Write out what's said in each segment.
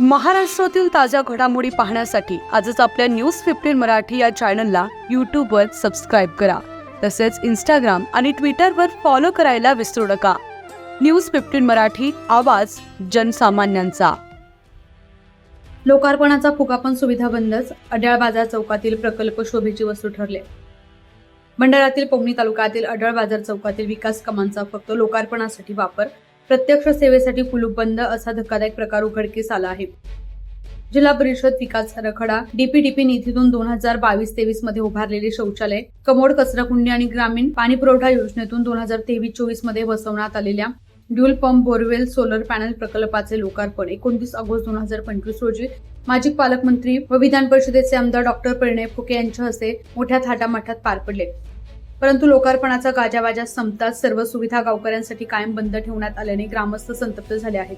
महाराष्ट्रातील ताज्या घडामोडी पाहण्यासाठी आजच आपल्या न्यूज फिफ्टीन मराठी या चॅनलला यूट्यूबवर सबस्क्राईब करा. तसेच इंस्टाग्राम आणि ट्विटरवर फॉलो करायला विसरू नका. न्यूज फिफ्टीन मराठी आवाज जनसामान्यांचा. लोकार्पणाचा फुगापण सुविधा बंदच अड्याळ बाजार चौकातील प्रकल्प शोभेची वस्तू ठरले. भंडाऱ्यातील पोहणी तालुक्यातील अडळ बाजार चौकातील विकास कामांचा फक्त लोकार्पणासाठी वापर प्रत्यक्ष सेवेसाठी कुलूप बंद असा धक्कादायक प्रकार उघडकीस आला आहे. जिल्हा परिषद विकास आराखडा डीपीडीपी निधीतून दोन हजार बावीस तेवीसमध्ये उभारलेले शौचालय कमोड कचराकुंडी आणि ग्रामीण पाणी पुरवठा योजनेतून दोन हजार तेवीस चोवीसमध्ये बसवण्यात आलेल्या dual pump borewell solar panel प्रकल्पाचे लोकार्पण एकोणतीस ऑगस्ट दोन हजार पंचवीस रोजी माजी पालकमंत्री व विधान परिषदेचे आमदार डॉक्टर परिणय फुके यांच्या हस्ते मोठ्या थाटामाटात पार पडले. परंतु लोकार्पणाचा गाजावाजा संपताच सर्व सुविधा गावकऱ्यांसाठी कायम बंद ठेवण्यात आल्याने ग्रामस्थ संतप्त झाले आहेत.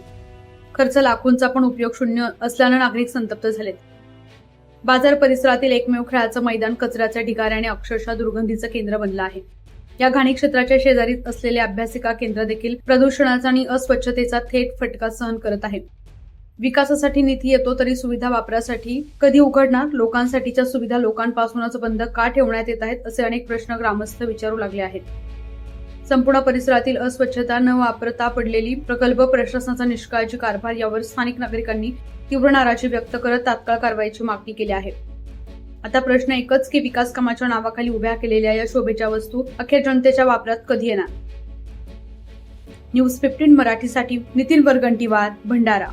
खर्च लाखोंचा पण उपयोग शून्य असल्यानं नागरिक संतप्त झालेत. बाजार परिसरातील एकमेव खेळाचं मैदान कचऱ्याच्या ढिगाऱ्याने अक्षरशः दुर्गंधीचं केंद्र बनलं आहे. या घाणी क्षेत्राच्या शेजारीच असलेले अभ्यासिका केंद्र देखील प्रदूषणाचा आणि अस्वच्छतेचा थेट फटका सहन करत आहे विकासासाठी निधी येतो तरी सुविधा वापरासाठी कधी उघडणार? लोकांसाठीच्या सुविधा लोकांपासूनच बंद का ठेवण्यात येत आहेत? असे अनेक प्रश्न ग्रामस्थ विचारू लागले आहेत. संपूर्ण परिसरातील अस्वच्छता न वापरता पडलेली प्रकल्प प्रशासनाचा निष्काळजी कारभार यावर स्थानिक नागरिकांनी तीव्र नाराजी व्यक्त करत तात्काळ कारवाईची मागणी केली आहे. आता प्रश्न एकच की विकास कामाच्या नावाखाली उभ्या केलेल्या या शोभेच्या वस्तू अखेर जनतेच्या वापरात कधी येणार? न्यूज फिफ्टीन मराठीसाठी नितीन वरगंटीवार भंडारा.